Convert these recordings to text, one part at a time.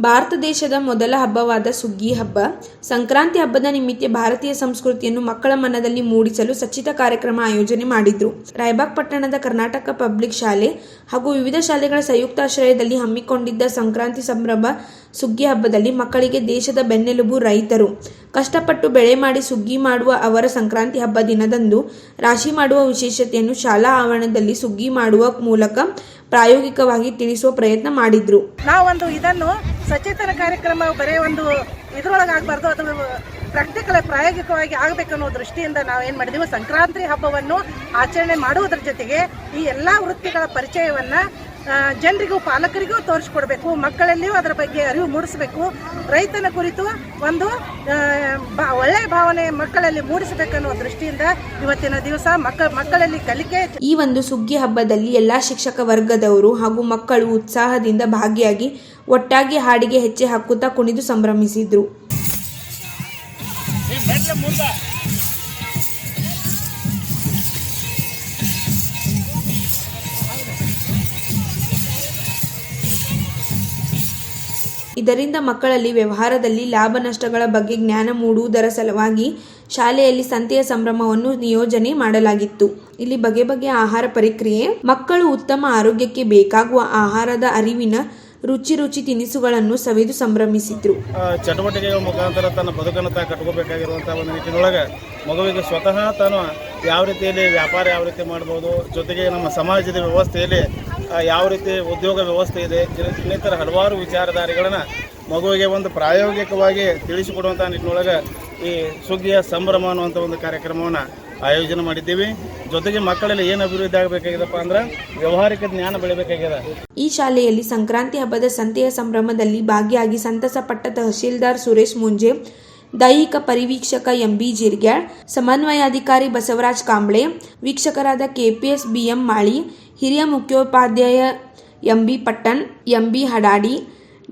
ಭಾರತ ದೇಶದ ಮೊದಲ ಹಬ್ಬವಾದ ಸುಗ್ಗಿ ಹಬ್ಬ. ಸಂಕ್ರಾಂತಿ ಹಬ್ಬದ ನಿಮಿತ್ತ ಭಾರತೀಯ ಸಂಸ್ಕೃತಿಯನ್ನು ಮಕ್ಕಳ ಮನದಲ್ಲಿ ಮೂಡಿಸಲು ಸಚಿತ ಕಾರ್ಯಕ್ರಮ ಆಯೋಜನೆ ಮಾಡಿದ್ರು. ರಾಯಬಾಗ್ ಪಟ್ಟಣದ ಕರ್ನಾಟಕ ಪಬ್ಲಿಕ್ ಶಾಲೆ ಹಾಗೂ ವಿವಿಧ ಶಾಲೆಗಳ ಸಂಯುಕ್ತಾಶ್ರಯದಲ್ಲಿ ಹಮ್ಮಿಕೊಂಡಿದ್ದ ಸಂಕ್ರಾಂತಿ ಸಂಭ್ರಮ ಸುಗ್ಗಿ ಹಬ್ಬದಲ್ಲಿ ಮಕ್ಕಳಿಗೆ ದೇಶದ ಬೆನ್ನೆಲುಬು ರೈತರು. ಕಷ್ಟಪಟ್ಟು ಬೆಳೆ ಮಾಡಿ ಸುಗ್ಗಿ ಮಾಡುವ ಅವರ ಸಂಕ್ರಾಂತಿ ಹಬ್ಬ ದಿನದಂದು ರಾಶಿ ಮಾಡುವ ವಿಶೇಷತೆಯನ್ನು ಶಾಲಾ ಆವರಣದಲ್ಲಿ ಸುಗ್ಗಿ ಮಾಡುವ ಮೂಲಕ ಪ್ರಾಯೋಗಿಕವಾಗಿ ತಿಳಿಸುವ ಪ್ರಯತ್ನ ಮಾಡಿದ್ರು. ನಾವೊಂದು ಇದನ್ನು ಸಚೇತನ ಕಾರ್ಯಕ್ರಮ ಬರೀ ಒಂದು ಇದ್ರೊಳಗೆ ಆಗಬಾರ್ದು ಅದು ಪ್ರಾಕ್ಟಿಕಲ್ ಪ್ರಾಯೋಗಿಕವಾಗಿ ಆಗಬೇಕನ್ನೋ ದೃಷ್ಟಿಯಿಂದ ನಾವು ಏನು ಮಾಡಿದೀವಿ ಸಂಕ್ರಾಂತಿ ಹಬ್ಬವನ್ನು ಆಚರಣೆ ಮಾಡುವುದರ ಜೊತೆಗೆ ಈ ಎಲ್ಲ ವೃತ್ತಿಗಳ ಪರಿಚಯವನ್ನು ಜನರಿಗೂ ಪಾಲಕರಿಗೂ ತೋರಿಸ್ಕೊಡ್ಬೇಕು, ಮಕ್ಕಳಲ್ಲಿಯೂ ಅದರ ಬಗ್ಗೆ ಅರಿವು ಮೂಡಿಸಬೇಕು. ರೈತನ ಕುರಿತು ಒಂದು ಬಾ- ಒಳ್ಳೆಯ ಭಾವನೆ ಮಕ್ಕಳಲ್ಲಿ ಮೂಡಿಸಬೇಕನ್ನೋ ದೃಷ್ಟಿಯಿಂದ ಇವತ್ತಿನ ದಿವಸ ಮಕ್ಕ, ಮಕ್ಕಳಲ್ಲಿ ಕಲಿಕೆ ಈ ಒಂದು ಸುಗ್ಗಿ ಹಬ್ಬದಲ್ಲಿ ಎಲ್ಲ ಶಿಕ್ಷಕ ವರ್ಗದವರು ಹಾಗೂ ಮಕ್ಕಳು ಉತ್ಸಾಹದಿಂದ ಭಾಗಿಯಾಗಿ ಒಟ್ಟಾಗಿ ಹಾಡಿಗೆ ಹೆಜ್ಜೆ ಹಾಕುತ್ತಾ ಕುಣಿದು ಸಂಭ್ರಮಿಸಿದ್ರು. ಇದರಿಂದ ಮಕ್ಕಳಲ್ಲಿ ವ್ಯವಹಾರದಲ್ಲಿ ಲಾಭ ನಷ್ಟಗಳ ಬಗ್ಗೆ ಜ್ಞಾನ ಮೂಡುವುದರ ಸಲುವಾಗಿ ಶಾಲೆಯಲ್ಲಿ ಸಂತೆಯ ಸಂಭ್ರಮವನ್ನು ನಿಯೋಜನೆ ಮಾಡಲಾಗಿತ್ತು. ಇಲ್ಲಿ ಬಗೆ ಬಗೆಯ ಆಹಾರ ಪ್ರಕ್ರಿಯೆ ಮಕ್ಕಳು ಉತ್ತಮ ಆರೋಗ್ಯಕ್ಕೆ ಬೇಕಾಗುವ ಆಹಾರದ ಅರಿವಿನ ರುಚಿ ರುಚಿ ತಿನಿಸುಗಳನ್ನು ಸವಿದು ಸಂಭ್ರಮಿಸಿದ್ರು. ಚಟುವಟಿಕೆಗಳ ಮುಖಾಂತರ ತನ್ನ ಬದುಕನ್ನು ತಾ ಕಟ್ಕೋಬೇಕಾಗಿರುವಂತಹ ಒಂದು ನಿಟ್ಟಿನೊಳಗೆ ಮಗುವಿಗೆ ಸ್ವತಃ ತಾನು ಯಾವ ರೀತಿಯಲ್ಲಿ ವ್ಯಾಪಾರ ಯಾವ ರೀತಿ ಮಾಡ್ಬೋದು, ಜೊತೆಗೆ ನಮ್ಮ ಸಮಾಜದ ವ್ಯವಸ್ಥೆಯಲ್ಲಿ ಯಾವ ರೀತಿ ಉದ್ಯೋಗ ವ್ಯವಸ್ಥೆ ಇದೆ ಇನ್ನ- ಇನ್ನಿತರ ಹಲವಾರು ವಿಚಾರಧಾರೆಗಳನ್ನು ಮಗುವಿಗೆ ಒಂದು ಪ್ರಾಯೋಗಿಕವಾಗಿ ತಿಳಿಸಿಕೊಡುವಂಥ ನಿಟ್ಟಿನೊಳಗೆ ಈ ಸುಗ್ಗಿಯ ಸಂಭ್ರಮ ಅನ್ನುವಂಥ ಒಂದು ಕಾರ್ಯಕ್ರಮವನ್ನು ಆಯೋಜನೆ ಮಾಡಿದ್ದೀವಿ. ಜೊತೆಗೆ ಮಕ್ಕಳಲ್ಲಿ ಏನು ಅಭಿವೃದ್ಧಿ ಆಗಬೇಕಾಗಿದೆಪ್ಪ ಅಂದ್ರೆ ವ್ಯವಹಾರಿಕ ಜ್ಞಾನ ಬೆಳಿಬೇಕಾಗಿದೆ. ಈ ಶಾಲೆಯಲ್ಲಿ ಸಂಕ್ರಾಂತಿ ಹಬ್ಬದ ಸಂತೆಯ ಸಂಭ್ರಮದಲ್ಲಿ ಭಾಗಿಯಾಗಿ ಸಂತಸ ಪಟ್ಟ ತಹಶೀಲ್ದಾರ್ ಸುರೇಶ್ ಮುಂಜೆ, ದೈಹಿಕ ಪರಿವೀಕ್ಷಕ ಎಂಬಿ ಜಿರ್ಗ್ಯಾಳ್, ಸಮನ್ವಯಾಧಿಕಾರಿ ಬಸವರಾಜ್ ಕಾಂಬ್ಳೆ, ವೀಕ್ಷಕರಾದ ಕೆಪಿಎಸ್ ಬಿಎಂ ಮಾಳಿ, ಹಿರಿಯ ಮುಖ್ಯೋಪಾಧ್ಯಾಯ MB Pattan, MB Hadadi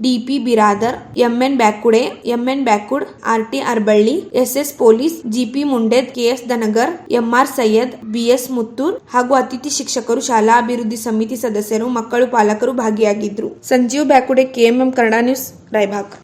DP Biradar, MN Byakude, MN Byakud, RT Arballi, SS Police, GP Munded, KS Dhangar MR Syed, BS Muttur ಹಾಗೂ ಅತಿಥಿ ಶಿಕ್ಷಕರು ಶಾಲಾ ಅಭಿವೃದ್ಧಿ ಸಮಿತಿ ಸದಸ್ಯರು, ಮಕ್ಕಳು ಪಾಲಕರು ಭಾಗಿಯಾಗಿದ್ದರು ಸಂಜೀವ್ ಬ್ಯಾಕುಡೆ, ಕೆಎಂಎಂ ಕನ್ನಡ ನ್ಯೂಸ್, ರಾಯಭಾಗ್.